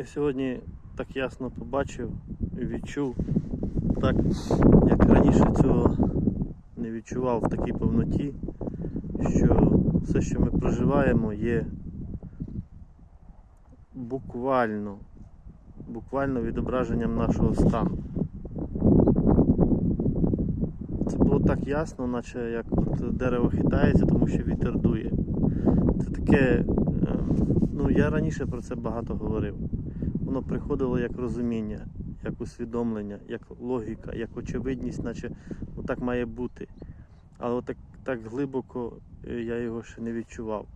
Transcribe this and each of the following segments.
Я сьогодні так ясно побачив і відчув, так як раніше цього не відчував в такій повноті, що все, що ми проживаємо, є буквально, буквально відображенням нашого стану. Це було так ясно, наче як от дерево хитається, тому що вітер дує. Це таке, е, ну я раніше про це багато говорив. Воно приходило як розуміння, як усвідомлення, як логіка, як очевидність, наче так має бути. Але отак, так глибоко е, я його ще не відчував.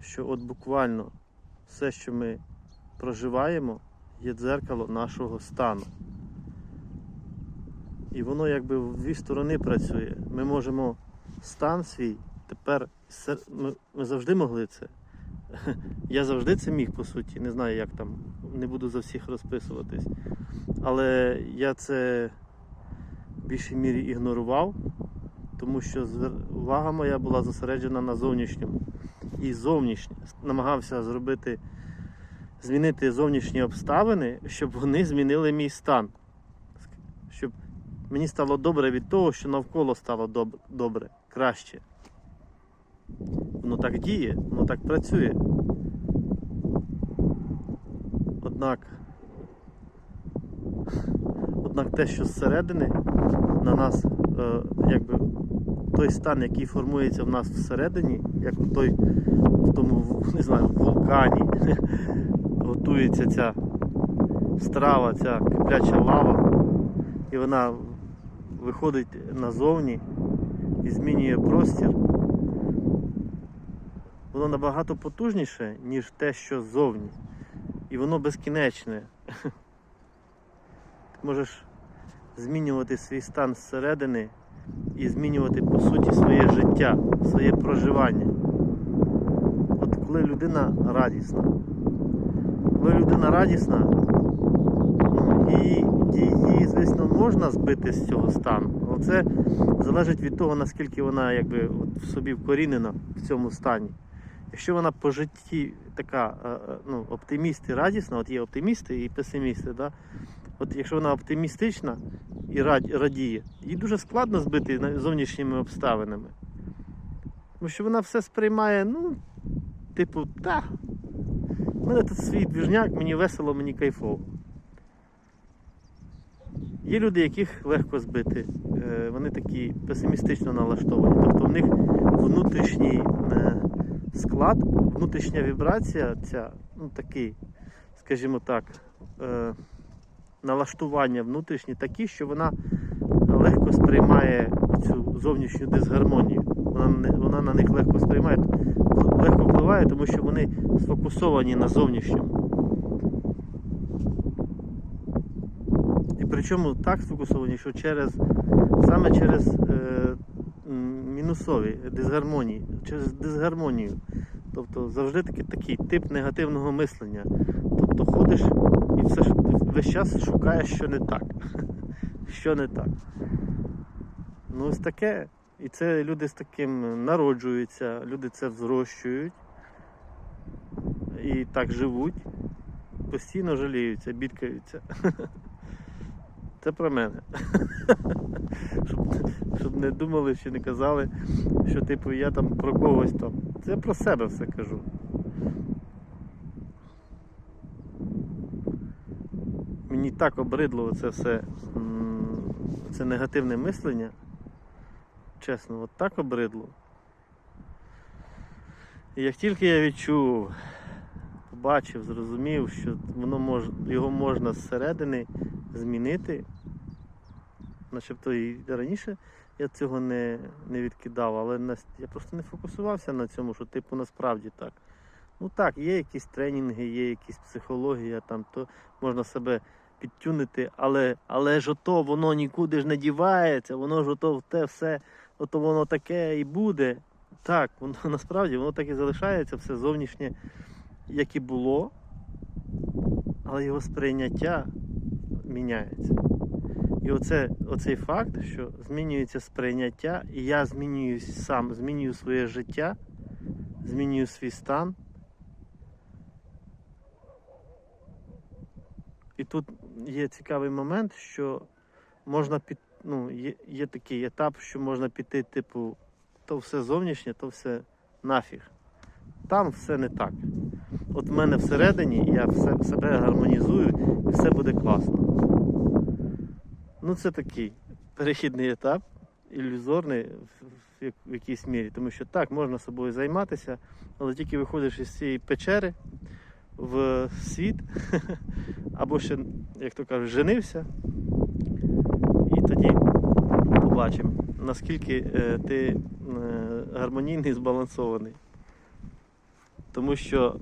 Що от буквально все, що ми проживаємо, є дзеркало нашого стану. І воно якби в дві сторони працює. Ми можемо стан свій тепер ми завжди могли це. Я завжди це міг, по суті. Не знаю, як там, не буду за всіх розписуватись. Але я це в більшій мірі ігнорував, тому що увага моя була зосереджена на зовнішньому. І зовнішнє намагався зробити, змінити зовнішні обставини, щоб вони змінили мій стан. Щоб мені стало добре від того, що навколо стало доб- добре, краще. Воно так діє, воно так працює. Однак, однак те, що зсередини на нас, е, якби той стан, який формується в нас всередині, як у той в тому не знаю, вулкані, готується ця страва, ця кипляча лава, і вона виходить назовні і змінює простір. Воно набагато потужніше, ніж те, що ззовні. І воно безкінечне. Ти можеш змінювати свій стан зсередини і змінювати по суті своє життя, своє проживання. От коли людина радісна, коли людина радісна, її, її, звісно, можна збити з цього стану, але це залежить від того, наскільки вона якби, от в собі вкорінена в цьому стані. Якщо вона по житті така е, е, ну, оптиміст і радісна, от є оптимісти і песимісти, да? от якщо вона оптимістична і радіє, їй дуже складно збити зовнішніми обставинами. Тому що вона все сприймає, ну, типу, та, в мене тут свій двіжняк, мені весело, мені кайфово. Є люди, яких легко збити, е, вони такі песимістично налаштовані. Тобто в них внутрішній склад, внутрішня вібрація, ця, ну такий, скажімо так, е, налаштування внутрішні такі, що вона легко сприймає цю зовнішню дисгармонію. Вона, вона на них легко сприймає, легко впливає, тому що вони сфокусовані на зовнішньому. І причому так сфокусовані, що через саме через е, мінусові дисгармонії, через дисгармонію. Тобто завжди таки, такий тип негативного мислення. Тобто ходиш і все весь час шукаєш, що не так. Що не так. Ну ось таке. І це люди з таким народжуються, люди це взрощують і так живуть, постійно жаліються, бідкаються. Це про мене. Щоб, щоб не думали чи не казали, що типу я там про когось там. Це про себе все кажу. Мені так обридло це все, це негативне мислення. Чесно, от так обридло. І як тільки я відчув, побачив, зрозумів, що воно мож, його можна зсередини змінити, начебто і раніше я цього не, не відкидав, але нас- я просто не фокусувався на цьому, що типу насправді так. Ну так, є якісь тренінги, є якісь психологія, там, то можна себе підтюнити, але, але ж ото воно нікуди ж не дівається, воно ж ото те все, ото воно таке і буде. Так, воно насправді воно так і залишається, все зовнішнє, як і було, але його сприйняття міняється. І оце, оцей факт, що змінюється сприйняття, і я змінююсь сам, змінюю своє життя, змінюю свій стан. І тут є цікавий момент, що можна під, ну, є, є такий етап, що можна піти, типу, то все зовнішнє, то все нафіг. Там все не так. От в мене всередині я все, себе гармонізую і все буде класно. Ну, це такий перехідний етап, ілюзорний в, якійсь мірі. Тому що так, можна собою займатися, але тільки виходиш із цієї печери в світ, або ще, як то кажуть, женився. І тоді побачимо, наскільки е, ти е, гармонійний збалансований. Тому що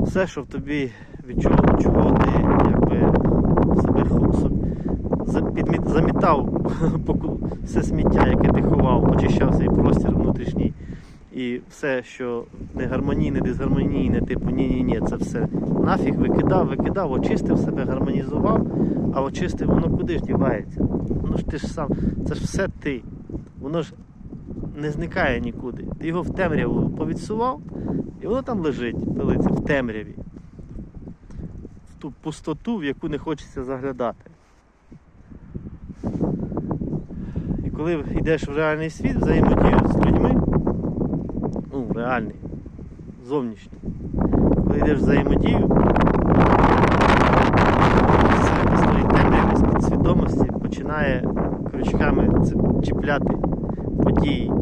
все, що в тобі від чого, ти якби себе замітав все сміття, яке ти ховав, очищав свій простір внутрішній. І все, що не гармонійне, дисгармонійне, типу ні-ні-ні, це все нафіг викидав, викидав, очистив себе, гармонізував, а очистив, воно куди ж дівається? Воно ж ти ж сам, це ж все ти. Воно ж не зникає нікуди. Ти його в темряву повідсував, і воно там лежить, пилиться в темряві. В ту пустоту, в яку не хочеться заглядати. І коли йдеш в реальний світ, взаємодію з людьми, ну, реальний, зовнішній, коли йдеш взаємодію, з своєї темряви, підсвідомості починає крючками чіпляти події,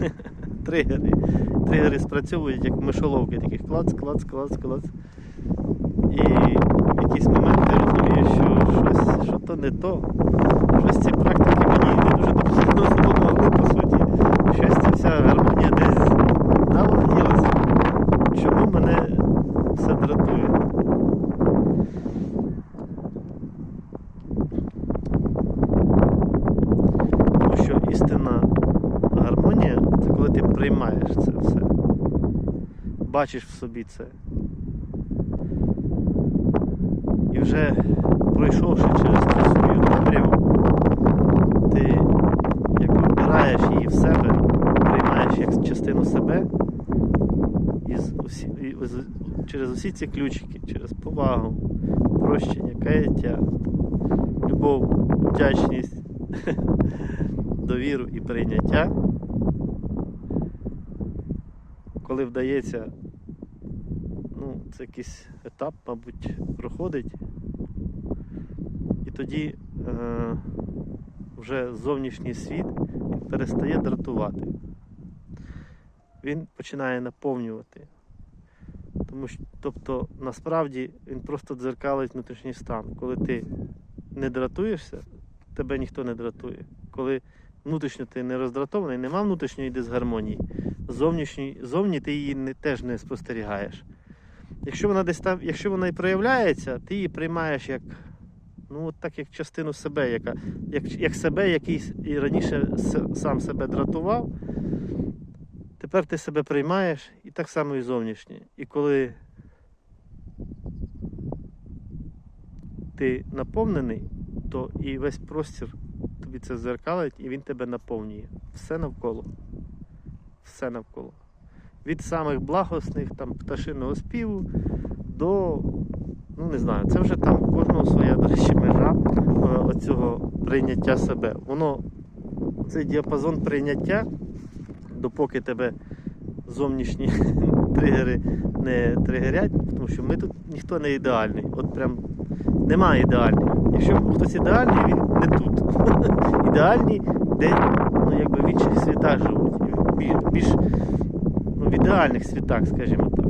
тригери. Тригери спрацьовують як мишоловки, таких клац, клац, клац, клац. І в якийсь момент ти розумієш, що щось, що то не то. Щось ці практики мені не дуже допомогли, по суті. Щось ця вся гармонія десь дала ділася. Чому мене все дратує? Тому що істинна гармонія це коли ти приймаєш це все. Бачиш в собі це. І вже пройшовши через цю свою темряву, ти як вбираєш її в себе, приймаєш як частину себе і, з усі, і з- через усі ці ключики, через повагу, прощення, каяття, любов, вдячність, довіру і прийняття. Коли вдається, це якийсь етап, мабуть, проходить, і тоді е, вже зовнішній світ перестає дратувати. Він починає наповнювати. Тому що, тобто, насправді він просто дзеркалить внутрішній стан. Коли ти не дратуєшся, тебе ніхто не дратує. Коли внутрішньо ти не роздратований, нема внутрішньої дисгармонії, зовні ти її не, теж не спостерігаєш. Якщо вона десь там, якщо вона і проявляється, ти її приймаєш як, ну, так, як частину себе, яка, як, як себе, який і раніше сам себе дратував, тепер ти себе приймаєш і так само і зовнішнє. І коли ти наповнений, то і весь простір тобі це зеркалить, і він тебе наповнює. Все навколо. Все навколо. Від самих благосних там пташиного співу до, ну не знаю, це вже там кожного своя, до речі, межа е, оцього прийняття себе. Воно, цей діапазон прийняття, допоки тебе зовнішні тригери не тригерять, тому що ми тут ніхто не ідеальний. От прям немає ідеальних. Якщо хтось ідеальний, він не тут. Ідеальні, де ну, якби в інших світах живуть. Більш, більш в ідеальних світах, скажімо так.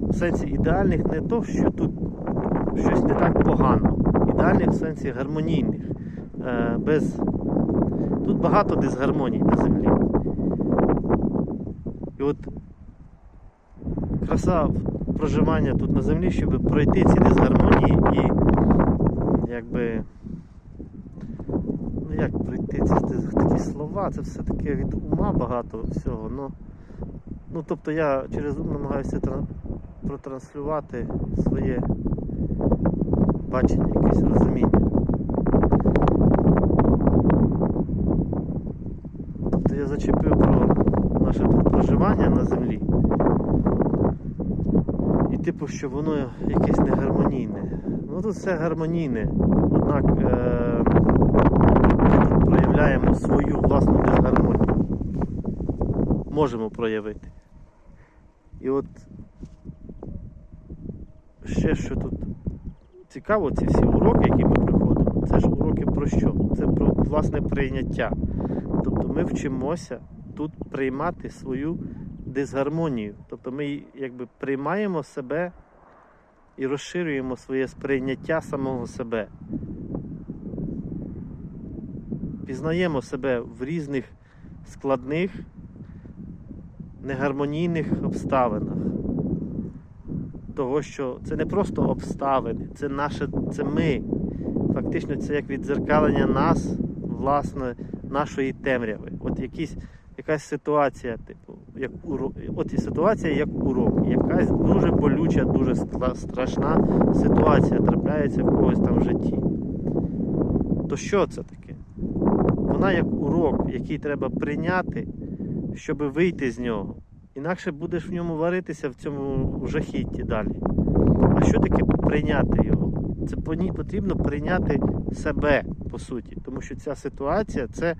В сенсі ідеальних не то, що тут щось не так погано. Ідеальних в сенсі гармонійних. Е, без... Тут багато дисгармоній на землі. І от краса проживання тут на землі, щоб пройти ці дисгармонії і якби. Ну як пройти ці такі слова, це все таке від ума багато всього. Ну, ну тобто я через ум намагаюся протранслювати своє бачення, якесь розуміння. Тобто я зачепив про наше проживання на землі. І типу, що воно якесь негармонійне. Ну тут все гармонійне. Однак е- проявляємо свою власну дисгармонію. Можемо проявити. І от ще що тут цікаво, ці всі уроки, які ми проходимо, це ж уроки про що? Це про власне прийняття. Тобто ми вчимося тут приймати свою дисгармонію. Тобто ми якби приймаємо себе і розширюємо своє сприйняття самого себе. Пізнаємо себе в різних складних, негармонійних обставинах. Того, що це не просто обставини, це наше, це ми. Фактично, це як віддзеркалення нас, власне, нашої темряви. От якісь, якась ситуація, типу, як урок. От і ситуація як урок. Якась дуже болюча, дуже страшна ситуація трапляється в когось там в житті. То що це таке? Вона як урок, який треба прийняти, щоб вийти з нього. Інакше будеш в ньому варитися в цьому жахітті далі. А що таке прийняти його? Це потрібно прийняти себе, по суті. Тому що ця ситуація це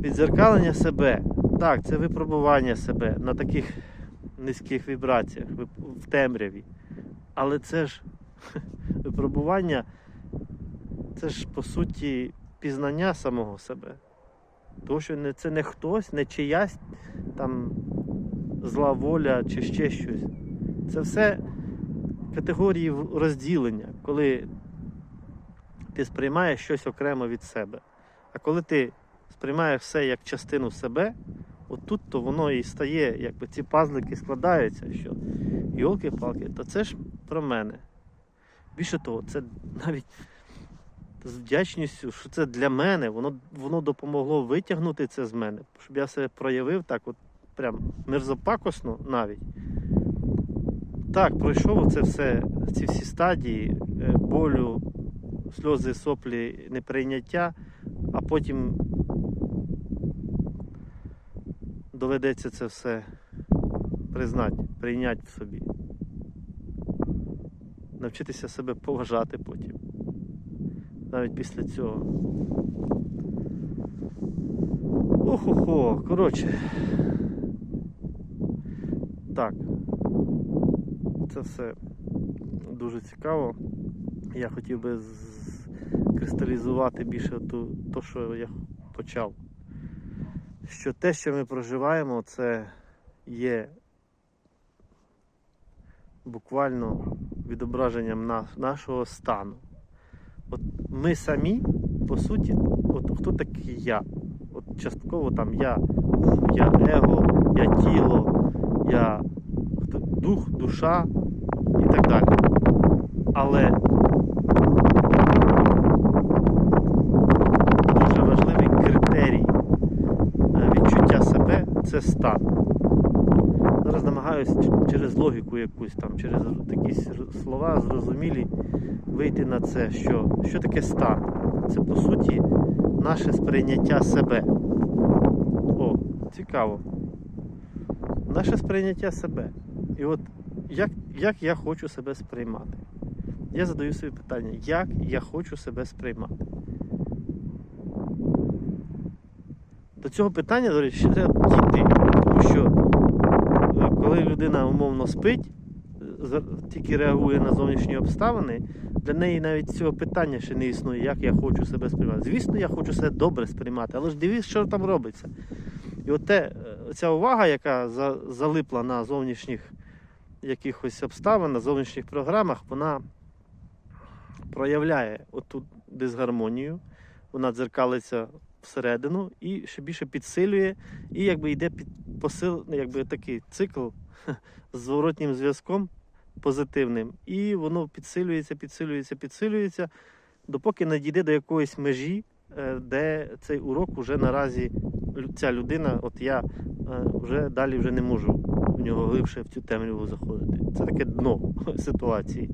відзеркалення себе. Так, це випробування себе на таких низьких вібраціях, в темряві. Але це ж випробування, це ж по суті пізнання самого себе. Тому що це не хтось, не чиясь там зла воля чи ще щось. Це все категорії розділення, коли ти сприймаєш щось окремо від себе. А коли ти сприймаєш все як частину себе, отут то воно і стає, якби ці пазлики складаються, що йолки-палки, то це ж про мене. Більше того, це навіть з вдячністю, що це для мене, воно, воно допомогло витягнути це з мене, щоб я себе проявив так, от прям мерзопакосно навіть. Так, пройшов це все, ці всі стадії е, болю, сльози, соплі, неприйняття, а потім доведеться це все признати, прийняти в собі. Навчитися себе поважати потім. Навіть після цього. Охо-хо, коротше. Так. Це все дуже цікаво. Я хотів би кристалізувати більше ту, то, що я почав. Що те, що ми проживаємо, це є буквально відображенням нашого стану. Ми самі, по суті, от хто такий я? От частково там я я его, я тіло, я дух, душа і так далі. Але дуже важливий критерій е, відчуття себе це стан. Намагаюся через логіку якусь там, через якісь слова зрозумілі вийти на це, що, що таке стан. Це по суті наше сприйняття себе. О, цікаво. Наше сприйняття себе. І от як, як я хочу себе сприймати? Я задаю собі питання, як я хочу себе сприймати? До цього питання, до речі, ще треба дійти. Тому що коли людина умовно спить, е, тільки реагує на зовнішні обставини, для неї навіть цього питання ще не існує, як я хочу себе сприймати. Звісно, я хочу себе добре сприймати, але ж дивись, що там робиться. І от те, е, ця увага, яка за, залипла на зовнішніх якихось обставин, на зовнішніх програмах, вона проявляє оту дисгармонію, вона дзеркалиться всередину і ще більше підсилює, і якби йде під посил, ну, якби такий цикл з зворотнім зв'язком позитивним. І воно підсилюється, підсилюється, підсилюється, допоки не дійде до якоїсь межі, е, де цей урок уже наразі ця людина, от я е, вже далі вже не можу в нього глибше в цю темряву заходити. Це таке дно ситуації.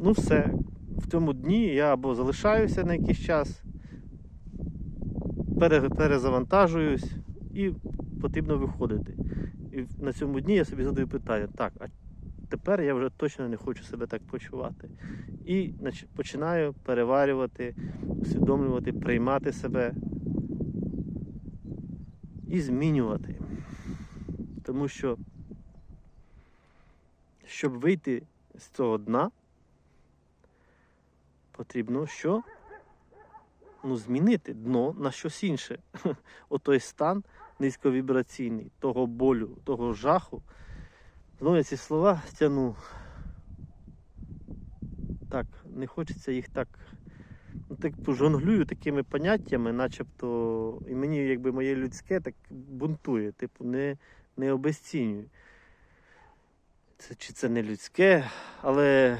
Ну все. В цьому дні я або залишаюся на якийсь час, перезавантажуюсь і потрібно виходити. І на цьому дні я собі задаю питання: так, а тепер я вже точно не хочу себе так почувати. І починаю переварювати, усвідомлювати, приймати себе і змінювати. Тому що, щоб вийти з цього дна, потрібно що? Ну, змінити дно на щось інше. Отой стан низьковібраційний, того болю, того жаху. Знову я ці слова стягну. Так, не хочеться їх так. Ну, так пожонглюю такими поняттями, начебто, і мені якби моє людське так бунтує, типу, не, не обезцінюю. Це, чи це не людське, але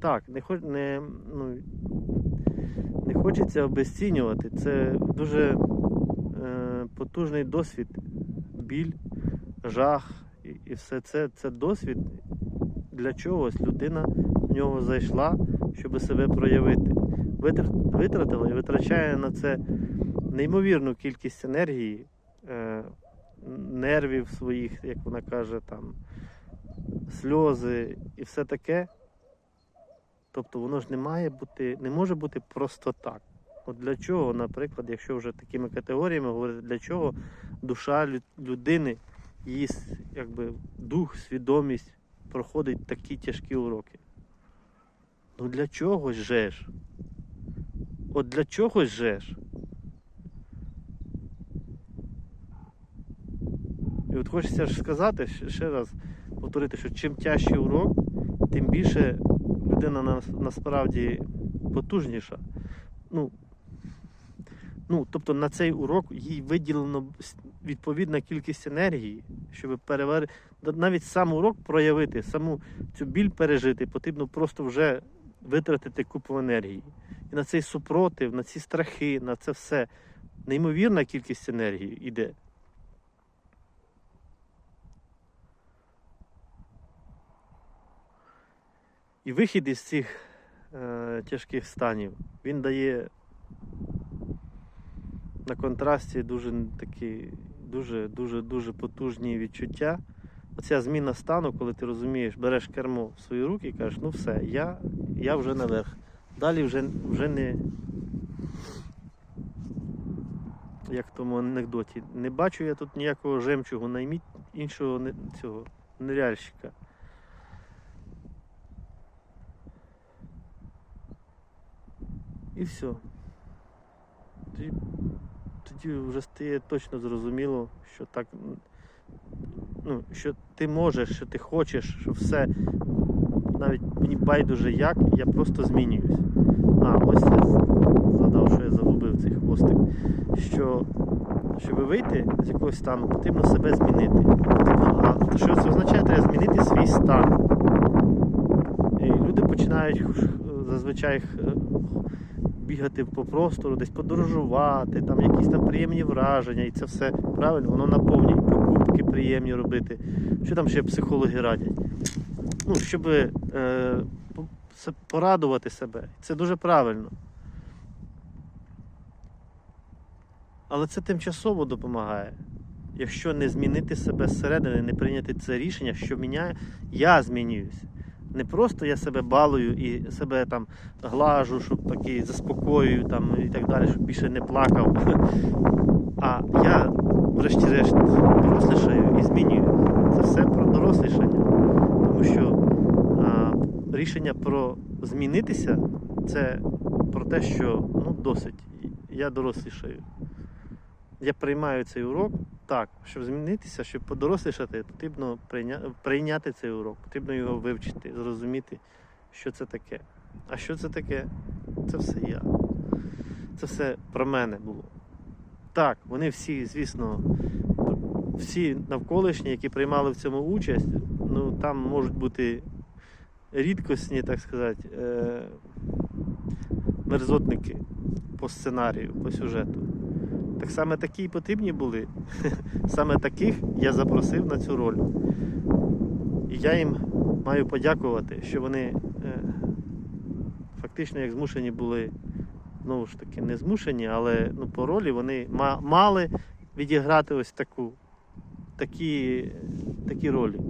так, не, хоч, не, ну, хочеться обезцінювати. Це дуже е, потужний досвід, біль, жах і, і все це. Це досвід для чогось. Людина в нього зайшла, щоб себе проявити. Витр- Витратила і витрачає на це неймовірну кількість енергії, е, нервів своїх, як вона каже, там, сльози і все таке. Тобто воно ж не має бути, не може бути просто так. От для чого, наприклад, якщо вже такими категоріями говорити, для чого душа людини, її якби, дух, свідомість проходить такі тяжкі уроки? Ну для чогось же ж? От для чогось же ж? І от хочеться ж сказати ще раз, повторити, що чим тяжчий урок, тим більше людина нас- насправді потужніша. Ну, ну, тобто на цей урок їй виділено відповідна кількість енергії, щоб переварити. Навіть сам урок проявити, саму цю біль пережити, потрібно просто вже витратити купу енергії. І на цей супротив, на ці страхи, на це все неймовірна кількість енергії йде. І вихід із цих е, тяжких станів він дає на контрасті дуже такі дуже, дуже, дуже потужні відчуття. Оця зміна стану, коли ти розумієш, береш кермо в свої руки і кажеш, ну все, я, я вже наверх. Далі вже, вже не. Як в тому анекдоті, не бачу я тут ніякого жемчугу, найміть іншого не, цього неряльщика. І все. Тоді, тоді вже стає точно зрозуміло, що так. Ну, що ти можеш, що ти хочеш, що все. Навіть мені байдуже як, я просто змінююсь. А, ось я згадав, що я загубив цей хвостик. Що щоб вийти з якогось стану, потрібно себе змінити. А що це означає? Треба змінити свій стан. І люди починають е, зазвичай бігати по простору, десь подорожувати, там якісь там приємні враження, і це все правильно, воно наповнює покупки приємні робити. Що там ще психологи радять? Ну, щоб е, порадувати себе. Це дуже правильно. Але це тимчасово допомагає. Якщо не змінити себе зсередини, не прийняти це рішення, що міняє, я змінююсь. Не просто я себе балую і себе там глажу, щоб такий заспокоюю там і так далі, щоб більше не плакав. А я, врешті-решт, дорослішаю і змінюю. Це все про дорослішання. Тому що а, рішення про змінитися це про те, що ну досить. Я дорослішаю. Я приймаю цей урок. Так, щоб змінитися, щоб подорослішати, потрібно прийня- прийняти цей урок, потрібно його вивчити, зрозуміти, що це таке. А що це таке? Це все я. Це все про мене було. Так, вони всі, звісно, всі навколишні, які приймали в цьому участь, ну там можуть бути рідкісні, так сказати, е- мерзотники по сценарію, по сюжету. Так саме такі і потрібні були. Саме таких я запросив на цю роль. І я їм маю подякувати, що вони е, фактично як змушені були, знову ж таки, не змушені, але ну, по ролі вони мали відіграти ось таку, такі, такі ролі.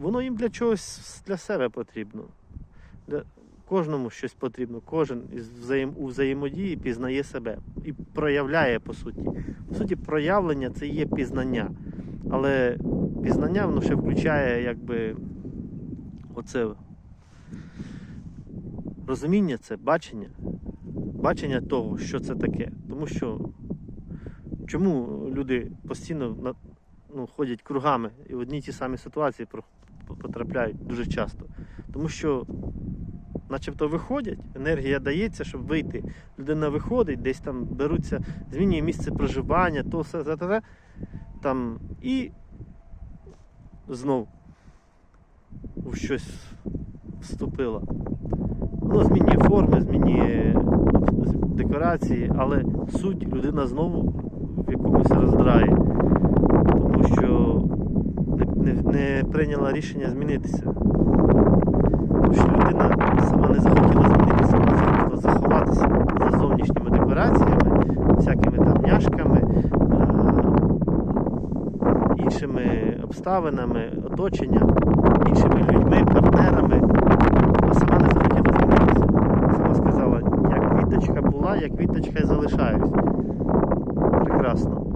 воно їм для чогось для себе потрібно. Кожному щось потрібно, кожен із взаєм, у взаємодії пізнає себе і проявляє по суті. По суті, проявлення це є пізнання. Але пізнання воно ще включає якби оце розуміння, це бачення, бачення того, що це таке. Тому що чому люди постійно ну, ходять кругами і в одні ті самі ситуації потрапляють дуже часто. Тому що начебто виходять, енергія дається, щоб вийти. Людина виходить, десь там беруться, змінює місце проживання, то все те, те, те, там і знов в щось вступила. Воно змінює форми, змінює декорації, але суть людина знову в якомусь роздраї, тому що не, не, не прийняла рішення змінитися. Сама не захотіла змінитися, вона захотіла заховатися за зовнішніми декораціями, всякими там няшками, е, іншими обставинами, оточенням, іншими людьми, партнерами, а сама не захотіла змінитися. Сама сказала, як квіточка була, як квіточка і залишаюсь. Прекрасно.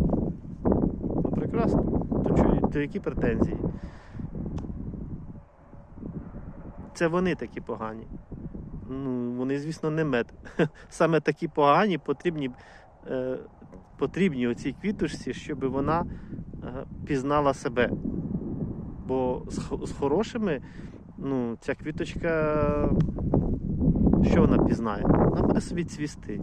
Ну, прекрасно. То, то які претензії? Це вони такі погані. Ну, вони, звісно, не мед. Саме такі погані потрібні, е, потрібні оцій квіточці, щоб вона е, пізнала себе. Бо з, з хорошими, ну, ця квіточка, що вона пізнає? Вона буде собі цвісти.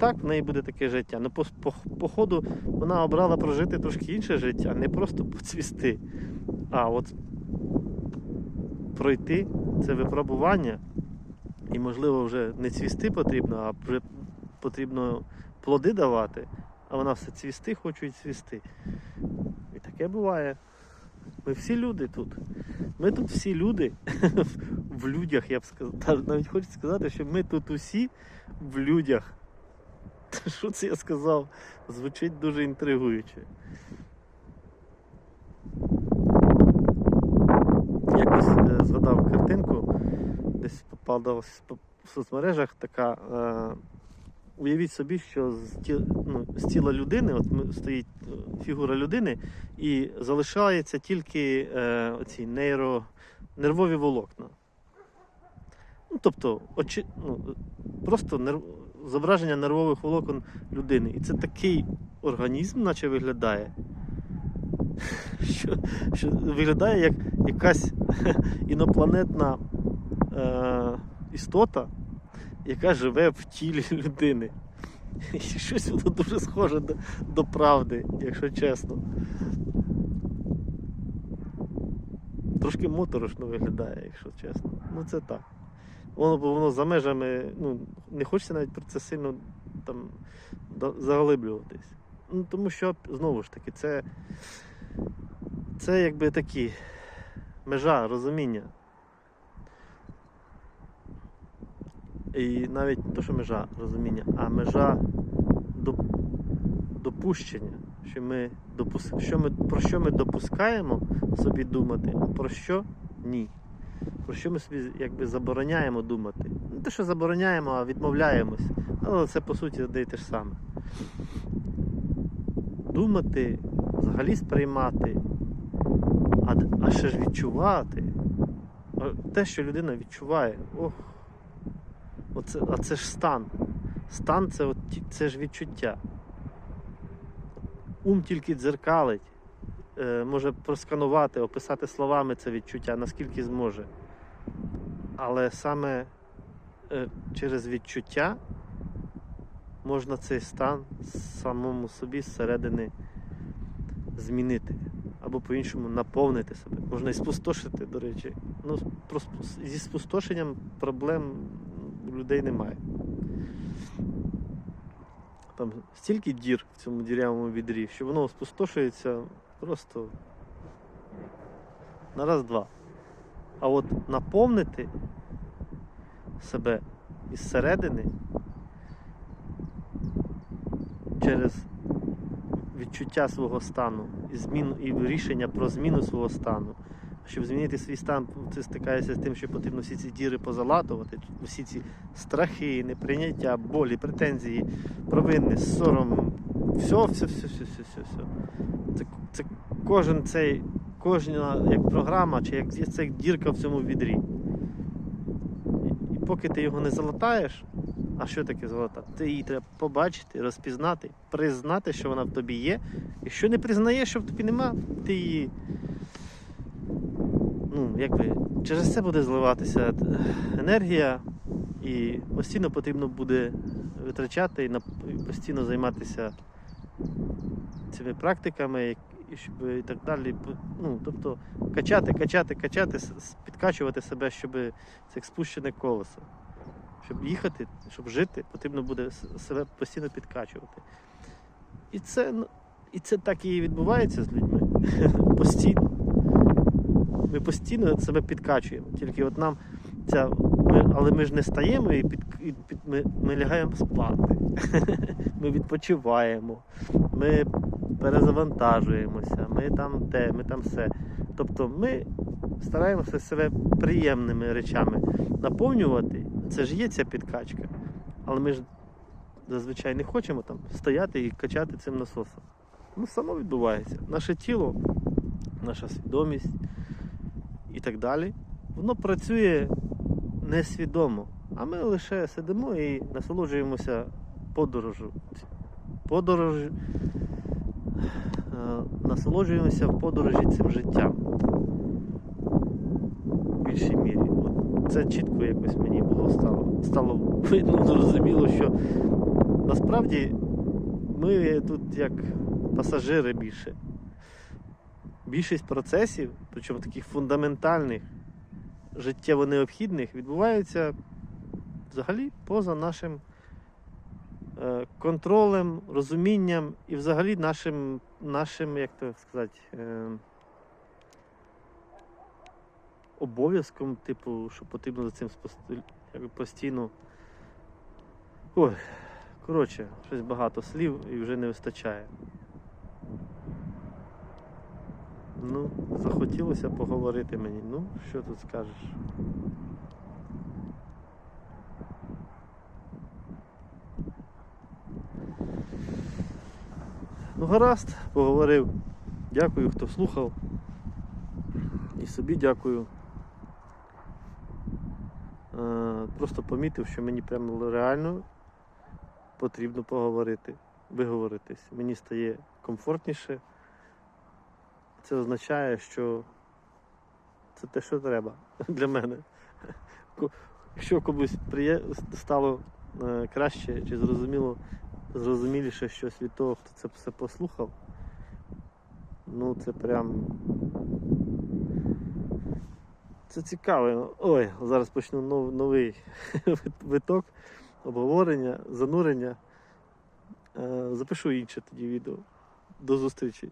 Так, в неї буде таке життя. Ну, по, по, по ходу вона обрала прожити трошки інше життя, не просто поцвісти, а от пройти це випробування, і, можливо, вже не цвісти потрібно, а вже потрібно плоди давати, а вона все цвісти, хоче і цвісти. І таке буває. Ми всі люди тут. Ми тут всі люди в людях, я б сказав. Навіть хочу сказати, що ми тут усі в людях. Що це я сказав? Звучить дуже інтригуюче. Якось е, згадав картинку, десь попадалась в соцмережах така. Е, уявіть собі, що з, ті, ну, з тіла людини, от стоїть е, фігура людини, і залишається тільки е, оці нейро, нервові волокна. Ну, тобто, очі, ну, просто нерв, зображення нервових волокон людини. І це такий організм, наче виглядає, що, що виглядає як якась інопланетна е, істота, яка живе в тілі людини. І щось воно дуже схоже до, до правди, якщо чесно. Трошки моторошно виглядає, якщо чесно. Ну це так. Воно, бо воно за межами, ну, не хочеться навіть про це сильно там заглиблюватись. Ну, тому що, знову ж таки, це, це якби такі межа розуміння. І навіть не то, що межа розуміння, а межа доп- допущення, що ми допус... що ми, про що ми допускаємо собі думати, а про що ні. Про що ми собі якби забороняємо думати. Не те, що забороняємо, а відмовляємось. Але це по суті одне те ж саме. Думати, взагалі сприймати, а, а ще ж відчувати. Те, що людина відчуває, ох, оце, а це ж стан. Стан це, от, це ж відчуття. Ум тільки дзеркалить, е, може просканувати, описати словами це відчуття, наскільки зможе. Але саме е, через відчуття можна цей стан самому собі зсередини змінити. Або по-іншому наповнити себе. Можна і спустошити, до речі. Ну, про зі спустошенням проблем у людей немає. Там стільки дір в цьому дірявому відрі, що воно спустошується просто на раз-два. А от наповнити себе із середини через відчуття свого стану і, зміну, і рішення про зміну свого стану, Щоб змінити свій стан, ти стикаєшся з тим, що потрібно всі ці діри позалатувати, всі ці страхи, неприйняття, болі, претензії, провини, сором, все, все, все, все, все, все, все. Це, це кожен цей, кожна як програма, чи як це дірка в цьому відрі. І поки ти його не залатаєш, а що таке золота? Ти її треба побачити, розпізнати, признати, що вона в тобі є. Якщо не признаєш, що в тобі нема, ти її. Ну, якби через це буде зливатися енергія, і постійно потрібно буде витрачати і постійно займатися цими практиками, і щоб і так далі. Ну, тобто качати, качати, качати, підкачувати себе, щоб це як спущене колесо. Щоб їхати, щоб жити, потрібно буде себе постійно підкачувати. І це, ну, і це так і відбувається з людьми. Постійно. Ми постійно себе підкачуємо. Тільки от нам ця. Ми, але ми ж не стаємо і, під, і під, ми, ми лягаємо спати. ми відпочиваємо, ми перезавантажуємося, ми там те, ми там все. Тобто ми стараємося себе приємними речами наповнювати. Це ж є ця підкачка. Але ми ж зазвичай не хочемо там стояти і качати цим насосом. Ну, само відбувається. Наше тіло, наша свідомість і так далі, воно працює несвідомо. А ми лише сидимо і насолоджуємося подорожю. Подорож... е, Насолоджуємося в подорожі цим життям. В більшій мірі. От це чітко якось мені було стало, стало видно, зрозуміло, що насправді ми тут як пасажири більше. Більшість процесів, причому таких фундаментальних, життєво необхідних, відбуваються взагалі поза нашим е, контролем, розумінням і взагалі нашим, нашим як то сказати, е, обов'язком, типу, що потрібно за цим постійно. Ой, коротше, щось багато слів і вже не вистачає. Ну, захотілося поговорити мені. Ну, що тут скажеш? Ну, гаразд, поговорив. Дякую, хто слухав. І собі дякую. Е, Просто помітив, що мені прямо реально потрібно поговорити, виговоритись. Мені стає комфортніше. Це означає, що це те, що треба для мене. Якщо комусь стало е, краще чи зрозуміло, зрозуміліше щось від того, хто це все послухав, ну це прям. Це цікаво. Ой, зараз почну нов- новий виток обговорення, занурення. Е, Запишу інше тоді відео. До зустрічі.